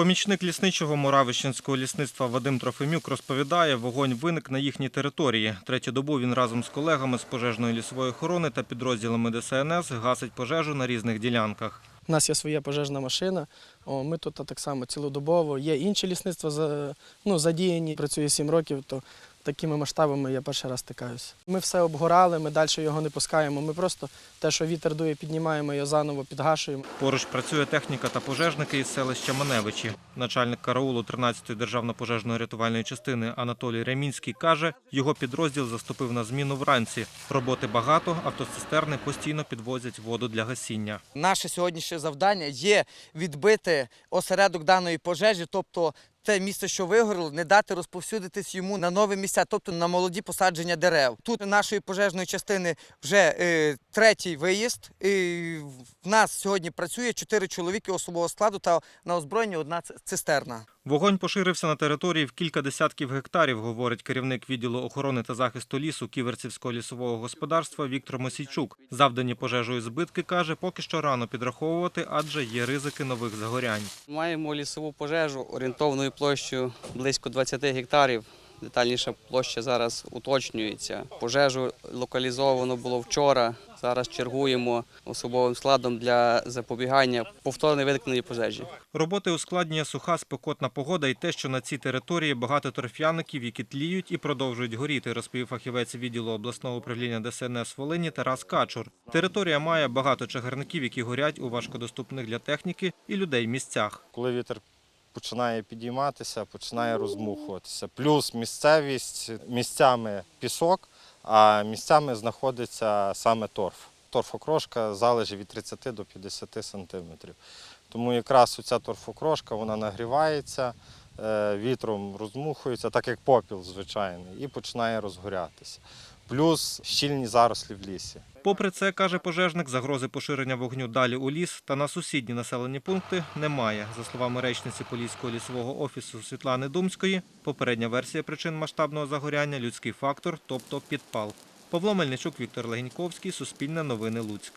Помічник лісничого Муравищенського лісництва Вадим Трофимюк розповідає, вогонь виник на їхній території. Третю добу він разом з колегами з пожежної лісової охорони та підрозділами ДСНС гасить пожежу на різних ділянках. У нас є своя пожежна машина. Ми тут так само цілодобово. Є інші лісництва ну, задіяні. Працює 7 років, то такими масштабами я перший раз стикаюся. Ми все обгорали, ми далі його не пускаємо. Ми просто те, що вітер дує, піднімаємо його заново, підгашуємо. Поруч працює техніка та пожежники із селища Маневичі. Начальник караулу 13-ї державно-пожежної рятувальної частини Анатолій Ремінський каже, його підрозділ заступив на зміну вранці. Роботи багато, автоцистерни постійно підвозять воду для гасіння. Наше сьогоднішнє завдання є відбити осередок даної пожежі, тобто те місце, що вигоріло, не дати розповсюдитись йому на нові місця, тобто на молоді посадження дерев. Тут нашої пожежної частини вже е, третій виїзд. І в нас сьогодні працює чотири чоловіки особового складу та на озброєнні одна цистерна. Вогонь поширився на території в кілька десятків гектарів, говорить керівник відділу охорони та захисту лісу Ківерцівського лісового господарства Віктор Мосійчук. Завдані пожежою збитки каже, поки що рано підраховувати, адже є ризики нових загорянь. Маємо лісову пожежу орієнтовною площею близько 20 гектарів. Детальніша площа зараз уточнюється. Пожежу локалізовано було вчора. Зараз чергуємо особовим складом для запобігання повторної виникнення пожежі. Роботи ускладнює суха спекотна погода і те, що на цій території багато торф'яників, які тліють і продовжують горіти, розповів фахівець відділу обласного управління ДСНС Волині Тарас Качур. Територія має багато чагарників, які горять у важкодоступних для техніки і людей місцях. коли вітер починає підійматися, починає розмухуватися. Плюс місцевість місцями пісок, а місцями знаходиться саме торф. Торфокрошка залежить від 30 до 50 сантиметрів. Тому якраз оця торфокрошка вона нагрівається, е, вітром розмухується, так як попіл звичайний, і починає розгорятися. Плюс щільні зарослі в лісі. Попри це, каже пожежник, загрози поширення вогню далі у ліс та на сусідні населені пункти немає. За словами речниці Поліського лісового офісу Світлани Думської, попередня версія причин масштабного загоряння людський фактор, тобто підпал. Павло Мельничук, Віктор Легіньковський, Суспільне новини Луцьк.